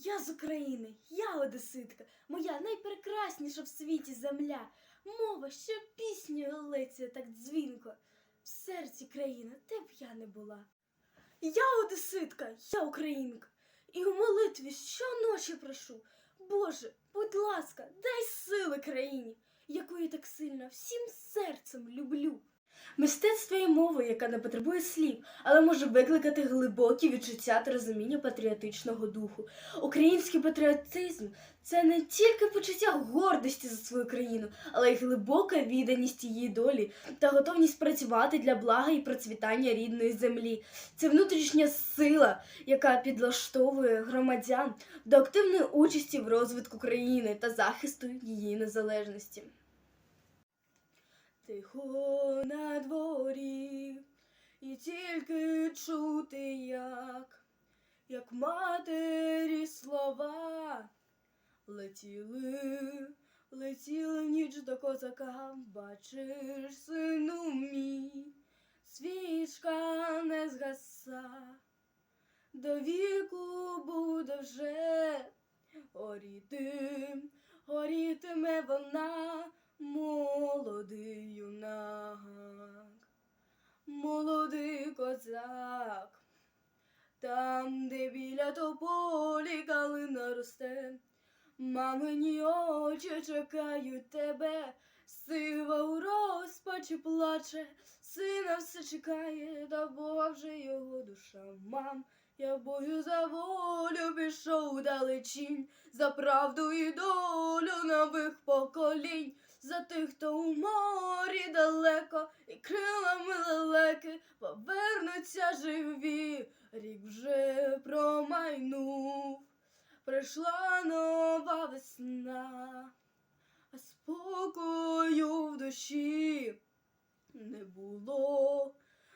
Я з України, я одеситка, моя найпрекрасніша в світі земля. Мова, що піснею леться так дзвінко. В серці країни, де б я не була. Я одеситка, я українка, і у молитві щоночі прошу. Боже, будь ласка, дай сили країні, яку я так сильно всім серцем люблю. Мистецтво є мова, яка не потребує слів, але може викликати глибокі відчуття та розуміння патріотичного духу. Український патріотизм це не тільки почуття гордості за свою країну, але й глибока відданість її долі та готовність працювати для блага і процвітання рідної землі. Це внутрішня сила, яка підлаштовує громадян до активної участі в розвитку країни та захисту її незалежності. Тихо на дворі, і тільки чути, як, як матері слова летіли, летіли ніч до козака, бачиш, сину мій, свічка не згаса, до віку буде вже горіти, горітиме вона молодий юнак, молодий козак, там, де біля тополі калина росте, мамині очі чекають тебе, сива у розпачі плаче, сина все чекає, та Бога вже його душа, мам. Я бою за волю пішов далечінь, за правду і долю нових поколінь, за тих, хто у морі далеко, і крилами лелеки повернуться живі. Рік вже промайнув, прийшла нова весна, а спокою в душі не було.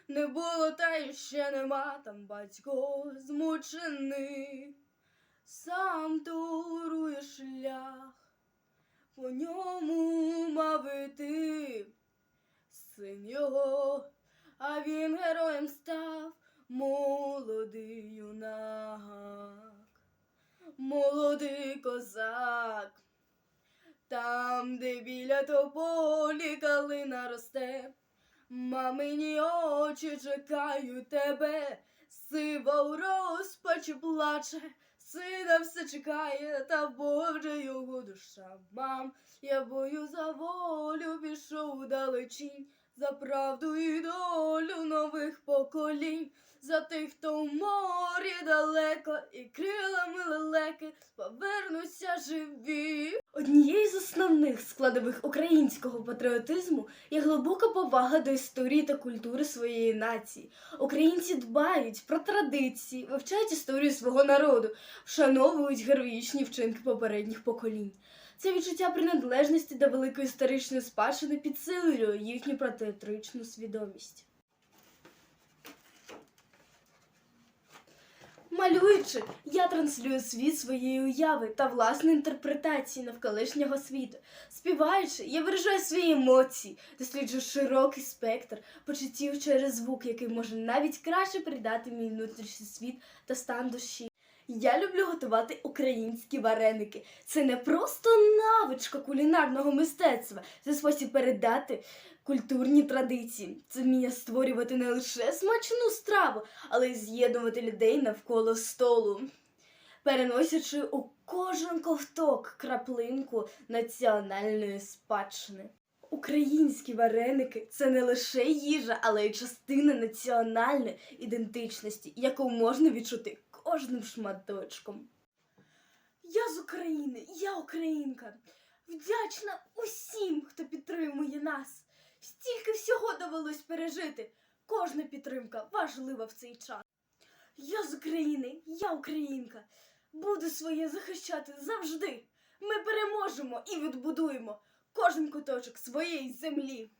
Не було та й ще нема, там батько змучений, сам турує шлях, по ньому мав іти син його, а він героєм став молодий юнак, молодий козак, там, де біля тополі калина росте. Мамині очі чекають тебе, сива у розпачі плаче, сина все чекає, та Боже його душа. Мам, я бою за волю пішов далечінь, за правду і долю нових поколінь, за тих, хто в морі далеко, і крилами лелеки повернуся живі. Однією з основних складових українського патріотизму є глибока повага до історії та культури своєї нації. Українці дбають про традиції, вивчають історію свого народу, вшановують героїчні вчинки попередніх поколінь. Це відчуття приналежності до великої історичної спадщини підсилює їхню патріотичну свідомість. Малюючи, я транслюю світ своєї уяви та власної інтерпретації навколишнього світу. Співаючи, я виражаю свої емоції, досліджую широкий спектр почуттів через звук, який може навіть краще передати мій внутрішній світ та стан душі. Я люблю готувати українські вареники. Це не просто навичка кулінарного мистецтва, це спосіб передати культурні традиції. Це вміння створювати не лише смачну страву, але й з'єднувати людей навколо столу, переносячи у кожен ковток краплинку національної спадщини. Українські вареники це не лише їжа, але й частина національної ідентичності, яку можна відчути кожним шматочком. Я з України, я українка. Вдячна усім, хто підтримує нас. Стільки всього довелось пережити. Кожна підтримка важлива в цей час. Я з України, я українка. Буду своє захищати завжди. Ми переможемо і відбудуємо кожен куточок своєї землі.